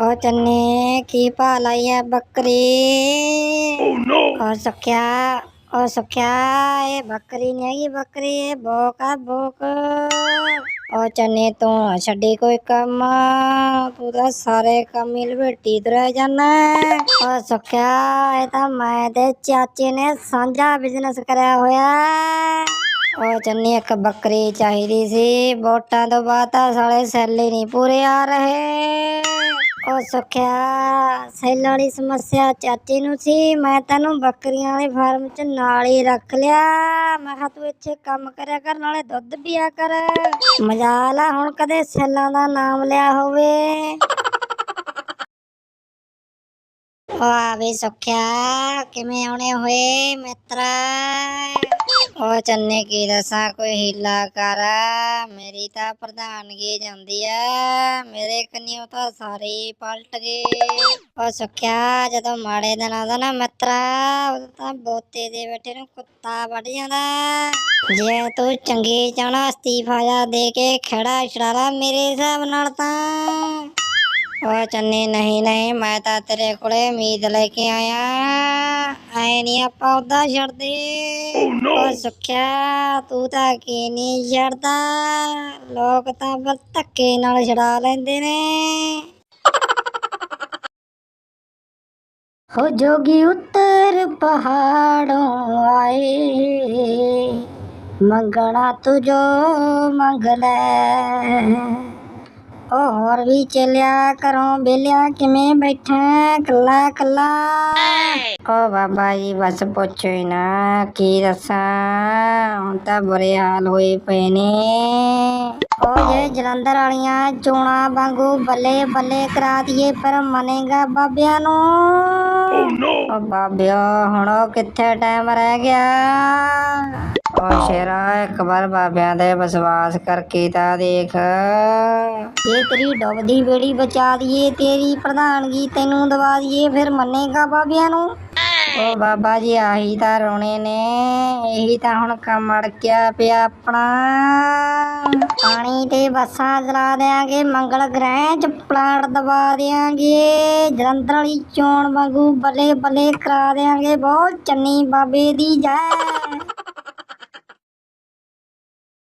ਉਹ ਚੰਨੇ ਕੀ ਭਾ ਲਈ ਹੈ ਬੱਕਰੀ ਉਹ ਸੁੱਖਿਆ ਉਹ ਸੁੱਖਿਆ ਇਹ ਬੱਕਰੀ ਨਹੀਂ ਹੈਗੀ ਬੱਕਰੀ ਇਹ ਬੋਕ ਆ ਬੋਕ ਉਹ ਚੰਨੇ ਤੂੰ ਛੱਡੀ ਕੋਈ ਕੰਮ ਤੂੰ ਤਾਂ ਸਾਰੇ ਕੰਮ ਹੀ ਲਵੇਟੀ ਤੁਰਿਆ ਜਾਣਾ ਉਹ ਸੁੱਖਿਆ ਇਹ ਤਾਂ ਮੈਂ ਤੇ ਚਾਚੇ ਨੇ ਸਾਂਝਾ ਬਿਜ਼ਨਸ ਕਰਿਆ ਹੋਇਆ ਉਹ ਚੰਨੀ ਇੱਕ ਬੱਕਰੀ ਚਾਹੀਦੀ ਸੀ ਵੋਟਾਂ ਤੋਂ ਬਾਅਦ ਤਾਂ ਸਾਲੇ ਸੈਲੇ ਨਹੀਂ ਪੂਰੇ ਆ ਰਹੇ ਉਹ ਸੁਖਿਆ, ਸੈਲਾਂ ਵਾਲੀ ਸਮੱਸਿਆ ਚਾਚੀ ਨੂੰ ਸੀ, ਮੈਂ ਤੈਨੂੰ ਬੱਕਰੀਆਂ ਵਾਲੇ ਫਾਰਮ 'ਚ ਨਾਲ ਹੀ ਰੱਖ ਲਿਆ। ਮੈਂ ਕਿਹਾ ਤੂੰ ਇੱਥੇ ਕੰਮ ਕਰਿਆ ਕਰ, ਨਾਲੇ ਦੁੱਧ ਪੀਆ ਕਰ। ਮਜਾ ਲਾ ਹੁਣ ਕਦੇ ਸੈਲਾਂ ਦਾ ਨਾਮ ਲਿਆ ਹੋਵੇ। ਉਹ ਆ ਵੀ ਸੁਖਿਆ, ਕਿਵੇਂ ਆਉਣੇ ਹੋਏ ਮਿੱਤਰਾ। ਉਹ ਚੰਨੇ ਕੀ ਦੱਸਾਂ, ਕੋਈ ਹੀਲਾ ਕਰ। ਮੇਰੀ ਤਾਂ ਪ੍ਰਧਾਨਗੀ ਜਾਂਦੀ ਆ ਮੇਰੇ ਕੰਨਿਓ ਤਾਂ ਸਾਰੇ ਪਲਟ ਗਏ ਉਹ ਸੁਖਿਆ, ਜਦੋਂ ਮਾੜੇ ਦਿਨ ਆਉਂਦਾ ਨਾ ਮਤਰਾ, ਉਦੋਂ ਤਾਂ ਬੋਤੇ ਦੇ ਬੈਠੇ ਨੂੰ ਕੁੱਤਾ ਵੱਢ ਜਾਂਦਾ। ਜੇ ਤੂੰ ਚੰਗੀ ਚਾਹਣਾ ਅਸਤੀਫਾ ਜਾ ਦੇ ਕੇ ਖੜਾ ਛੜਾਲਾ ਮੇਰੇ ਹਿਸਾਬ ਨਾਲ ਤਾਂ। ਓ ਚੰਨੀ ਨਹੀਂ ਨਹੀਂ ਮੈਂ ਤਾਂ ਤੇਰੇ ਕੋਲੇ ਉਮੀਦ ਲੈ ਕੇ ਆਇਆ। ਐ ਨਹੀਂ ਆਪਾਂ ਉਹਦਾ ਛੱਡਦੇ। ਓ ਸੁੱਖਿਆ ਤੂੰ ਤਾਂ ਕੀ ਨਹੀਂ ਛੱਡਦਾ। ਲੋਕ ਤਾਂ ਬਸ ਧੱਕੇ ਨਾਲ ਛਡਾ ਲੈਂਦੇ ਨੇ। ਹੋ ਜੋਗੀ ਉੱਤਰ ਪਹਾੜੋਂ ਆਏ। ਮੰਗਣਾ ਤੂੰ ਜੋ ਮੰਗ ਲੈ। ਉਹ ਹੋਰ ਵੀ ਚੱਲਿਆ ਕਰੋ ਬੇਲਿਆ ਕਿਵੇਂ ਬੈਠਾ ਕੱਲਾ ਕੱਲਾ ਓ ਬਾਬਾ ਜੀ ਬਸ ਪੁੱਛੋ ਹੀ ਨਾ ਕੀ ਦੱਸਾਂ? ਹੁਣ ਤਾਂ ਬੁਰੇ ਹਾਲ ਹੋਏ ਪਏ ਨੇ। ਉਹ ਜੇ ਜਲੰਧਰ ਵਾਲੀਆਂ ਚੋਣਾ ਵਾਂਗੂ ਬੱਲੇ ਬੱਲੇ ਕਰਾ ਦਈਏ ਪਰ ਮੰਨੇਗਾ ਬਾਬਿਆਂ ਨੂੰ? ਓ ਬਾਬਿਓ ਹੁਣ ਉਹ ਕਿੱਥੇ ਟਾਈਮ ਰਹਿ ਗਿਆ? ਓ ਸ਼ੇਰਾ ਇੱਕ ਵਾਰ ਬਾਬਿਆਂ ਤੇ ਵਿਸ਼ਵਾਸ ਕਰਕੇ ਤਾਂ ਦੇਖ। ਇਹ ਤੇਰੀ ਡੁੱਬਦੀ ਬੇੜੀ ਬਚਾ ਦਈਏ ਤੇਰੀ ਪ੍ਰਧਾਨਗੀ ਤੈਨੂੰ ਦਵਾ ਦਈਏ ਫਿਰ ਮੰਨੇਗਾ ਬਾਬਿਆਂ ਨੂੰ। ਓ ਬਾਬਾ ਜੀ ਆਹੀ ਤਾਂ ਰੋਣੇ ਨੇ ਇਹੀ ਤਾਂ ਹੁਣ ਕੰਮ ਅੜਕਿਆ ਪਿਆ ਆਪਣਾ। ਪਾਣੀ ਤੇ ਬੱਸਾਂ ਚਲਾ ਦਿਆਂਗੇ ਮੰਗਲ ਗ੍ਰਹਿ ਚ ਪਲਾਟ ਦਬਾ ਦਿਆਂਗੇ ਜਲੰਧਰ ਵਾਲੀ ਚੋਣ ਵਾਂਗੂ ਬੱਲੇ ਬੱਲੇ ਕਰਾ ਦਿਆਂਗੇ ਬਹੁਤ ਚੰਨੀ ਬਾਬੇ ਦੀ ਜੈ।